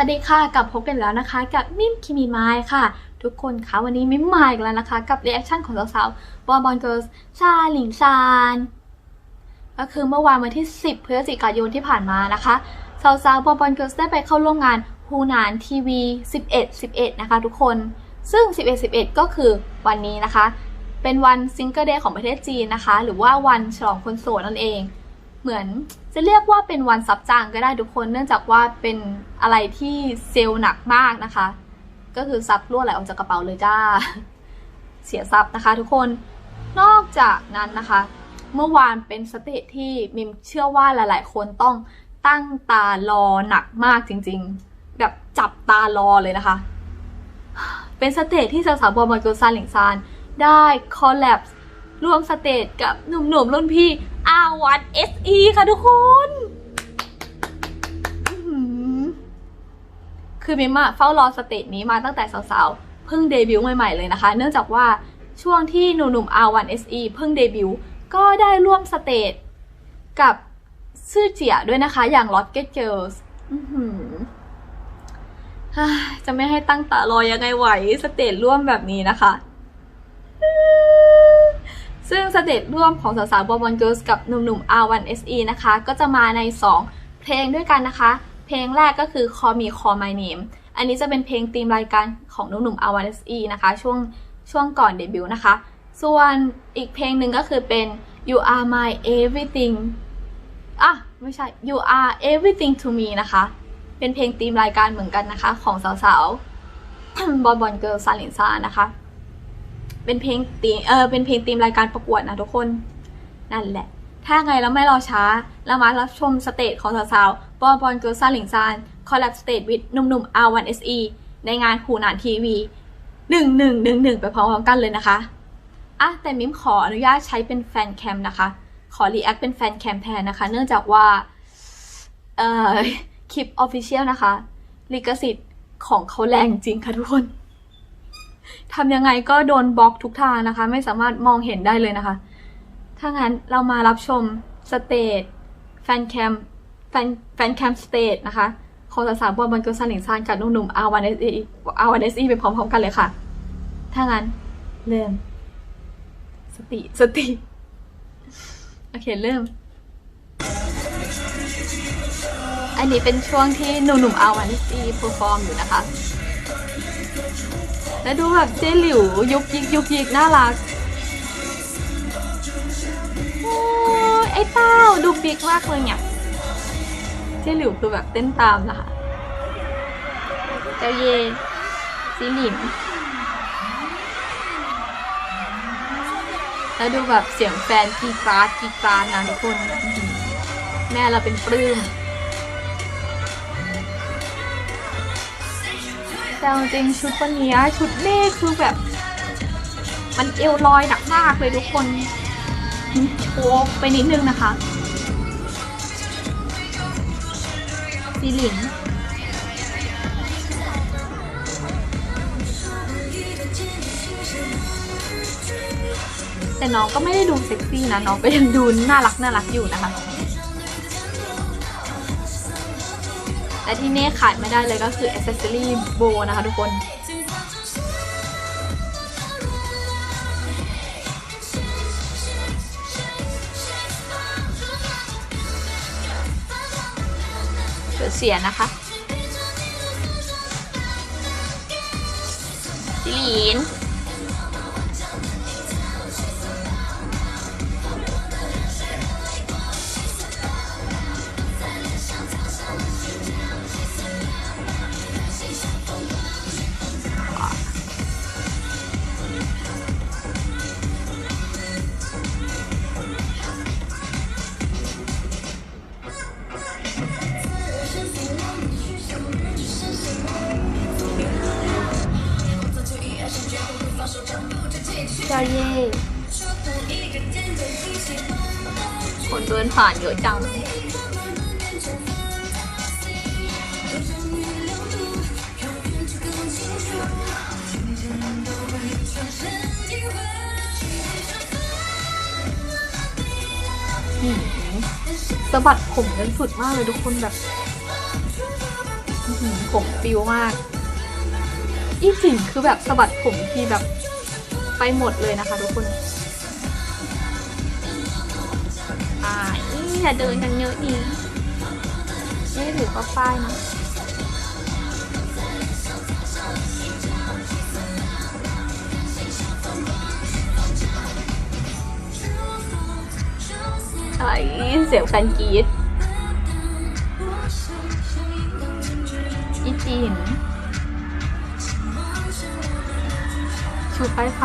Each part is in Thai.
วัสดีค่ะกลับพบกันแล้วนะคะ กับมิมคิมิมายค่ะ ทุกคนคะวันนี้มิมมาอีกแล้วนะคะ กับรีแอคชั่นของสาวๆบอลบอลเกิร์ลชาหลิงซานก็คือเมื่อวานวันที่ 10 พฤศจิกายนที่ผ่านมานะคะสาวๆบอลบอลเกิร์ลได้ไปเข้าร่วมงานฮูนานทีวี 11 11 นะคะ ทุกคนซึ่ง 11 11 ก็คือวันนี้นะคะ เป็นวันซิงเกิลเดย์ของประเทศจีนนะคะ หรือว่าวันฉลองคนโสดนั่นเอง เหมือนจะเรียกว่าเป็นวันซับจางก็ได้ทุกคน เนื่องจากว่าเป็นอะไรที่เซลล์หนักมากนะคะ ก็คือซับรั่วไหลออกจากกระเป๋าเลยจ้า เสียซับนะคะ ทุกคน นอกจากนั้นนะคะ เมื่อวานเป็นสเตจที่มิมเชื่อว่าหลาย ๆ คนต้องตั้งตารอหนักมากจริง ๆ แบบจับตารอเลยนะคะ เป็นสเตจที่สาวๆบอลบอลโกซานหลิงซานได้คอลแลบร่วมสเตจกับหนุ่มๆรุ่นพี่ R1 SE ค่ะทุกคนคือมิมอะเฝ้ารอสเตจนี้มาตั้งแต่สาวๆ เพิ่งเดบิวต์ใหม่ๆเลยนะคะ เนื่องจากว่าช่วงที่หนุ่มๆ R1 SE เพิ่งเดบิวต์ก็ได้ร่วมสเตจกับซื่อเจียด้วยนะคะ อย่าง Rocket Girls จะไม่ให้ตั้งตารอยังไงไหว สเตจร่วมแบบนี้นะคะ ซึ่งสเตจร่วมของสาวๆบอลบอลเกิร์ลกับหนุ่มๆ R1 SE นะคะ ก็จะมาใน 2 เพลงด้วยกันนะคะ เพลงแรกก็คือ Call Me Call My Name อันนี้จะเป็นเพลงธีมรายการของหนุ่มๆ R1 SE นะคะ ช่วงช่วงก่อนเดบิวต์นะคะ ส่วนอีกเพลงหนึ่งก็คือเป็น You Are My Everything อะ ไม่ใช่ You Are Everything to Me นะคะ เป็นเพลงธีมรายการเหมือนกันนะคะ ของสาวๆบอลบอลเกิร์ลซาลินซานะคะ เป็นเพลงตีเออเป็นเพลงธีมรายการประกวดนะทุกคน นั่นแหละ ถ้าไงแล้วไม่รอช้าเรามารับชมสเตจของสาวๆบอลบอลเกิร์ลซาหลินซานคอลแลบสเตจวิดหนุ่มๆ R1SE ในงานหูหนานทีวีหนึ่งหนึ่งหนึ่งหนึ่งไปพร้อมๆกันเลยนะคะอะแต่มิมขออนุญาตใช้เป็นแฟนแคมนะคะ ขอรีแอคเป็นแฟนแคมแทนนะคะ เนื่องจากว่าเอ่อคลิปออฟฟิเชียลนะคะ ลิขสิทธิ์ของเขาแรงจริงค่ะทุกคน ทำยังไงก็โดนบล็อกทุกทางนะคะ ไม่สามารถมองเห็นได้เลยนะคะ ถ้างั้นเรามารับชมสเตจแฟนแคมแฟนแฟนแคมสเตจนะคะของสาวบอลบอลกิร์ลซันหลิงซานกับหนุ่มๆ R1SE R1SE ไปพร้อมๆกันเลยค่ะ ถ้างั้นเริ่ม สติสติ โอเคเริ่ม อันนี้เป็นช่วงที่หนุ่มๆอาวันซีเพอร์ฟอร์มอยู่นะคะ แล้วดูแบบเจหลิวยุกยิกยุกยิกน่ารักโอ้ยไอ้เต้าดูบิ๊กมากเลยเนี่ยเจหลิวคือแบบเต้นตามนะคะเจ้าเยซีหลินแล้วดูแบบเสียงแฟนกรีดกราดกรีดกราดนะทุกคนอื้อหือแม่เราเป็นปลื้ม แต่จริงชุดวันนี้ชุดเล่คือแบบ มันเอวลอยหนักมากเลยทุกคนโชว์ไปนิดนึงนะคะซีหลินแต่น้องก็ไม่ได้ดูเซ็กซี่นะน้องก็ยังดูน่ารักน่ารักอยู่นะคะ และที่เน่ขาดไม่ได้เลยก็คือ accessory bow นะคะทุกคนเดี๋ยวเสียนะคะจิลีน คนเดินผ่านเยอะจัง สะบัดผมกันสุดมากเลยทุกคนแบบหือผมฟิวมาก อีจิงคือแบบสะบัดผมที่แบบไปหมดเลยนะคะทุกคน อีอย่าเดินกันเยอะดีไม่ได้ถือป้าป้ายนะไอ้เสียงแฟนกรีดอีจีนชูป้ายไฟ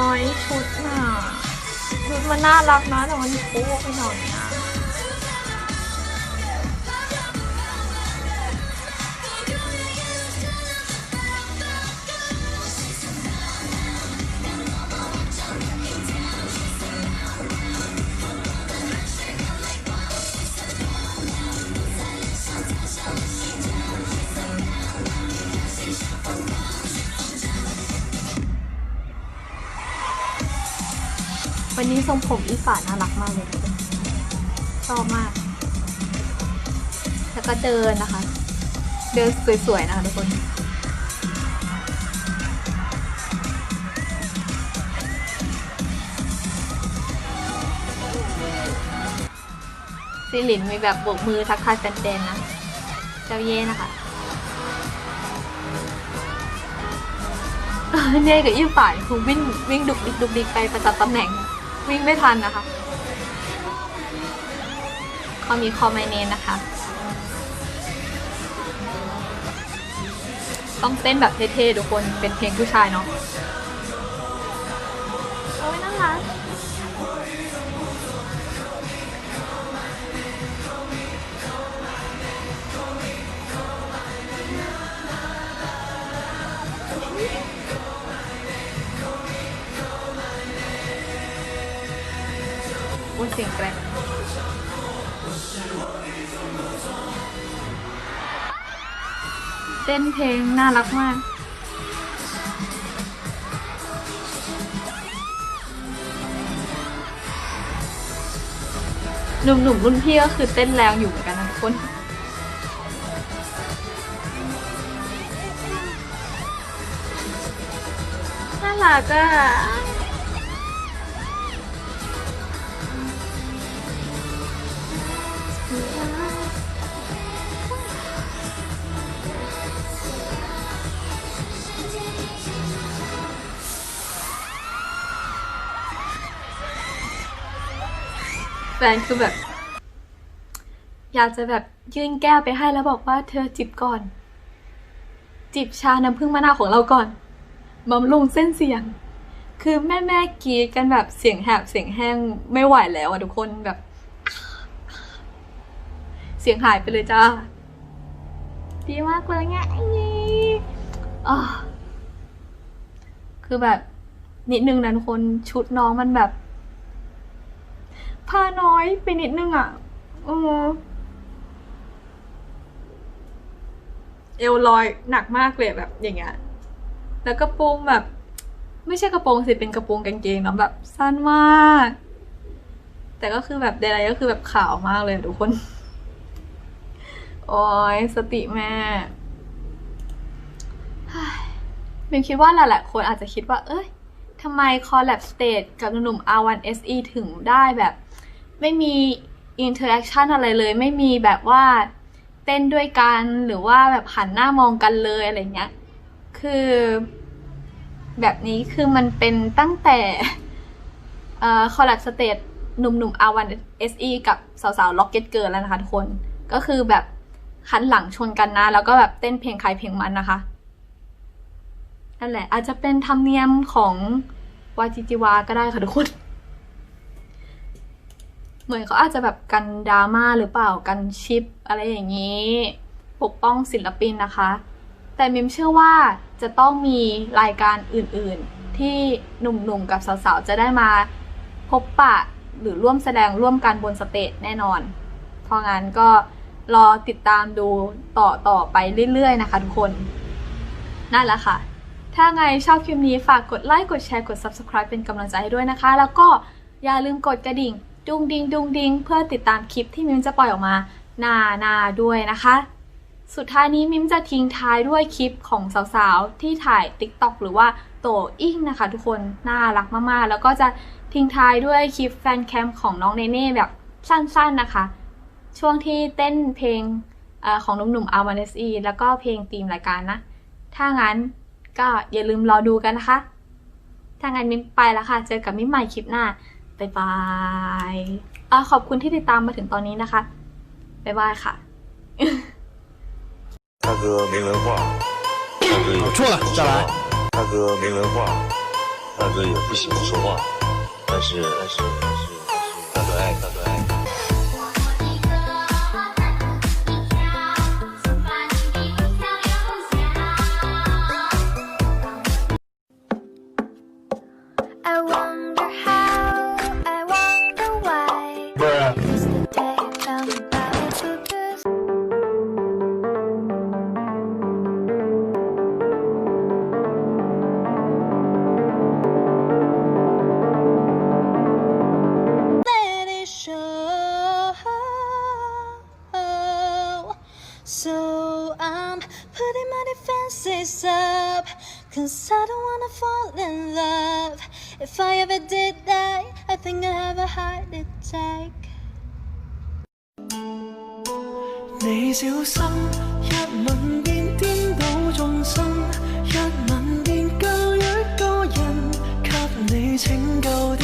อยชุดน่ะชุดมันน่ารักนะแต่มันโป๊ไปหน่อยนะ วันนี้ทรงผมอีสานน่ารักมากเลยชอบมาก แล้วก็เดินนะคะ เดินสวยๆนะคะทุกคนซิลินมีแบบโบกมือทักทายแฟนๆนะ เจ้าเย่นะคะเน่กับยี่ฝ่ายคือวิ่งวิ่งดุกดิกดุกดิกไปประจำตำแหน่ง วิ่งไม่ทันนะคะเขามีคอมไมเนนนะคะ ต้องเต้นแบบเท่ๆทุกคนเป็นเพลงผู้ชายเนาะโอ้ยน่ารัก เสียงแกรเต้นเพลงน่ารักมากหนุ่มๆรุ่นพี่ก็คือเต้นแรงอยู่เหมือนกันนะทุกคนน่ารักอะ แฟนคือแบบ อยากจะแบบยื่นแก้วไปให้แล้วบอกว่าเธอจิบก่อน จิบชาน้ำผึ้งมะนาวของเราก่อนบำรุงเส้นเสียง คือแม่แม่กรีดกันแบบเสียงแหบเสียงแห้งไม่ไหวแล้วอะทุกคนแบบ เสียงหายไปเลยจ้า ดีมากเลยไงอะคือแบบนิดนึงนะทุกคนชุดน้องมันแบบ ผ้าน้อยไปนิดนึงอะเออเอวลอยหนักมากเลยแบบอย่างเงี้ย แล้วกระโปรงแบบ ไม่ใช่กระโปรงสิเป็นกระโปรงกางเกงเนาะแบบสั้นมาก แต่ก็คือแบบใดๆก็คือแบบขาวมากเลยทุกคน โอ้ยสติแม่เฮ้ยมิมคิดว่าหลายๆคนอาจจะคิดว่า เอ้ยทำไม Collab Stage กับหนุ่ม R1 SE ถึงได้แบบ ไม่มีอินเทอร์แอคชั่นอะไรเลย ไม่มีแบบว่าเต้นด้วยกันหรือว่าแบบหันหน้ามองกันเลยอะไรเงี้ย คือ แบบนี้คือมันเป็นตั้งแต่เอ่อ Collab Stage หนุ่มๆ R1 SE กับสาวๆ Rocket Girl แล้วนะคะทุกคน ก็คือแบบหันหลังชนกันนะ แล้วก็แบบเต้นเพลงใครเพลงมันนะคะนั่นแหละ อาจจะเป็นธรรมเนียมของวาจิจิวาก็ได้ค่ะทุกคน เหมือนเขาอาจจะแบบกันดราม่าหรือเปล่ากันชิป อะไรอย่างนี้ ปกป้องศิลปินนะคะ แต่มิมเชื่อว่าจะต้องมีรายการอื่นๆ ที่หนุ่มๆกับสาวๆ จะได้มาพบปะหรือร่วมแสดงร่วมกันบนสเตจแน่นอน เพราะงั้นก็รอติดตามดูต่อต่อไปเรื่อยๆ นะคะทุกคน นั่นแหละค่ะ ถ้าไงชอบคลิปนี้ฝากกดไลค์ กดแชร์ กด subscribe เป็นกำลังใจให้ด้วยนะคะ แล้วก็อย่าลืมกดกระดิ่ง ดุงดิงดุงดิงเพื่อติดตามคลิปที่มิมจะปล่อยออกมาหนาหนาด้วยนะคะ สุดท้ายนี้มิมจะทิ้งท้ายด้วยคลิปของสาวๆ ที่ถ่าย TikTok หรือว่าโตอิงนะคะ ทุกคนน่ารักมากๆ แล้วก็จะทิ้งท้ายด้วยคลิปแฟนแคมของน้องเนเน่แบบสั้นๆนะคะ ช่วงที่เต้นเพลงอของหนุ่มๆ r 1 s e แล้วก็เพลงธีมรายการนะ ถ้างั้นก็อย่าลืมรอดูกันนะคะ ถ้างั้นมิมไปแล้วค่ะ เจอกับมิมใหม่คลิปหน้า บ๊ายบายอ่ะขอบคุณที่ติดตามมาถึงตอนนี้นะคะ บ๊ายบายค่ะ 大哥没文化，大哥也错了再来。大哥没文化，大哥也不喜欢说话，但是但是但是但是大哥爱大哥爱。 I wonder So I'm putting my defenses up. Cause I don't wanna fall in love. If I ever did that, I think I have a heart attack. 你小心，一吻便颠倒众生，一吻便教育个人，给你拯救的